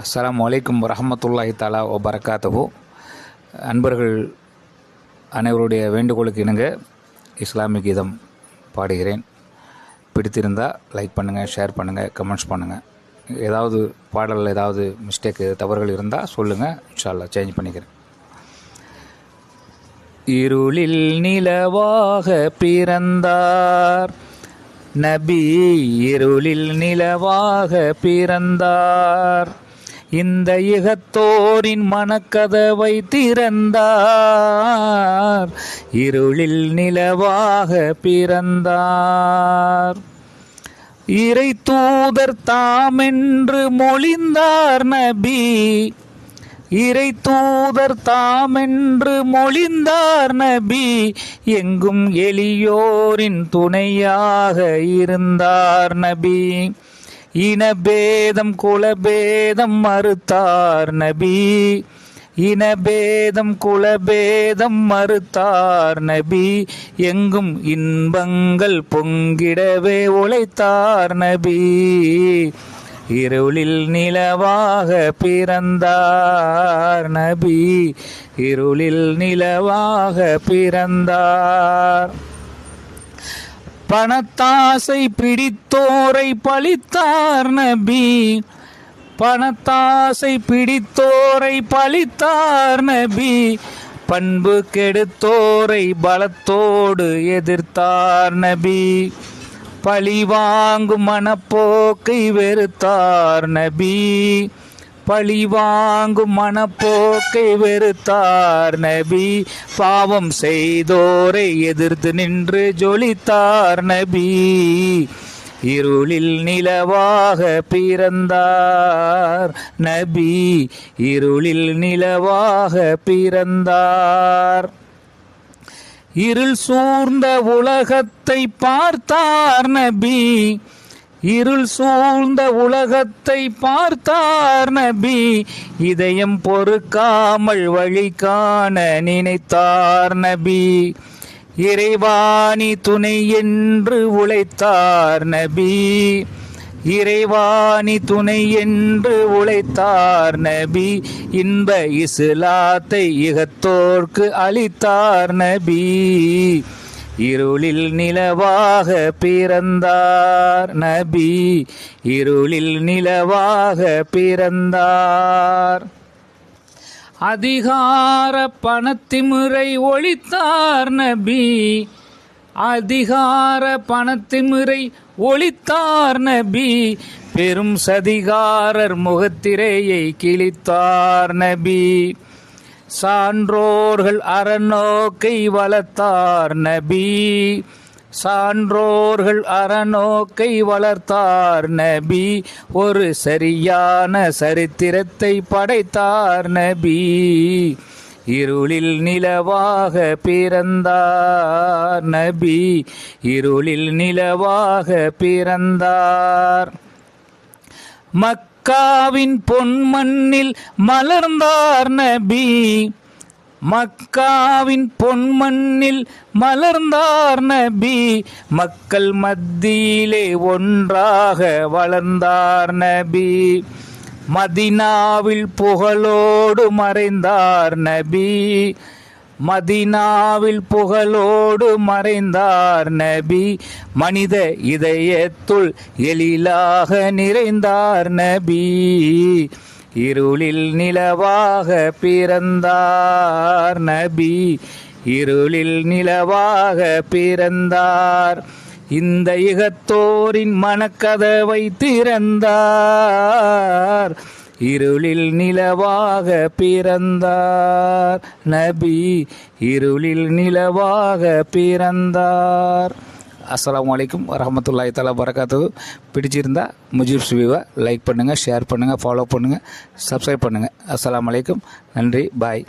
அஸ்லாம் அலைக்கும் வரஹமத்துல்லாஹி தாலா ஓ பரக்காத்தஹு அன்பர்கள் அனைவருடைய வேண்டுகோளுக்கு இணங்க இஸ்லாமிக் கீதம் பாடுகிறேன். பிடித்திருந்தால் லைக் பண்ணுங்கள் ஷேர் பண்ணுங்கள் கமெண்ட்ஸ் பண்ணுங்கள் ஏதாவது பாடலில் ஏதாவது மிஸ்டேக்கு தவறுகள் இருந்தால் சொல்லுங்கள் இன்ஷால்லா சேஞ்ச் பண்ணிக்கிறேன். இருளில் நிலவாக பிறந்தார். நபி இருளில் நிலவாக பிறந்தார். இந்த இகத்தோரின் மனக்கதவை திறந்தார். இருளில் நிலவாக பிறந்தார். இறை தூதர் தாமென்று மொழிந்தார் நபி. இறை தூதர் தாமென்று மொழிந்தார் நபி. எங்கும் எளியோரின் துணையாக இருந்தார் நபி. இனபேதம் குலபேதம் மறுத்தார் நபி. இனபேதம் குலபேதம் மறுத்தார் நபி. எங்கும் இன்பங்கள் பொங்கிடவே உழைத்தார் நபி. இருளில் நிலவாக பிறந்தார் நபி. இருளில் நிலவாக பிறந்தார். பணத்தாசை பிடித்தோரை பழித்தார் நபி. பணத்தாசை பிடித்தோரை பழித்தார் நபி. பண்பு கெடுத்தோரை பலத்தோடு எதிர்த்தார் நபி. பழி வாங்கும் மனப்போக்கை வெறுத்தார் நபி. பழி வாங்கும் மனப்போக்கை வெறுத்தார் நபி. பாவம் செய்தோரை எதிர்த்து நின்று ஜொலித்தார் நபி. இருளில் நிலவாக பிறந்தார் நபி. இருளில் நிலவாக பிறந்தார். இருள் சூழ்ந்த உலகத்தை பார்த்தார் நபி. இருள் சூழ்ந்த உலகத்தை பார்த்தார் நபி. இதயம் பொறுக்காமல் வழி காண நினைத்தார் நபி. இறைவாணி துணை என்று உழைத்தார் நபி. இறைவாணி துணை என்று உழைத்தார் நபி. இன்ப இஸ்லாத்தை இகத்தோர்க்கு அளித்தார் நபி. இருளில் நிலவாக பிறந்தார் நபி. இருளில் நிலவாக பிறந்தார். அதிகார பணத்திமுறை ஒழித்தார் நபி. அதிகார பணத்திமுறை ஒழித்தார் நபி. பெரும் சதிகாரர் முகத்திரையை கிழித்தார் நபி. சான்றோர்கள் அறநோக்கை வளர்த்தார் நபி. சான்றோர்கள் அறநோக்கை வளர்த்தார் நபி. ஒரு சரியான சரித்திரத்தை படைத்தார் நபி. இருளில் நிலவாக பிறந்தார் நபி. இருளில் நிலவாக பிறந்தார். மக்காவின் பொன்மண்ணில் மலர்ந்தார் நபி. மக்காவின் பொன்மண்ணில் மலர்ந்தார் நபி. மக்கள் மத்தியிலே ஒன்றாக வளர்ந்தார் நபி. மதினாவில் புகழோடு மறைந்தார் நபி. மதினாவில் புகழோடு மறைந்தார் நபி. மனித இதயத்துள் எழிலாக நிறைந்தார் நபி. இருளில் நிலவாக பிறந்தார் நபி. இருளில் நிலவாக பிறந்தார். இந்த இகத்தோரின் மனக்கதவை திறந்தார். இருளில் நிலவாக பிறந்தார். நபி இருளில் நிலவாக பிறந்தார். அஸ்லாம் வலைக்கும் வரமத்துல்லாய் தலா வரகாத்து பிடிச்சிருந்தா முஜீப் வியூவை லைக் பண்ணுங்கள் ஷேர் பண்ணுங்கள் ஃபாலோ பண்ணுங்கள் சப்ஸ்கிரைப் பண்ணுங்கள் அஸ்லாம் வலைக்கும் நன்றி பாய்.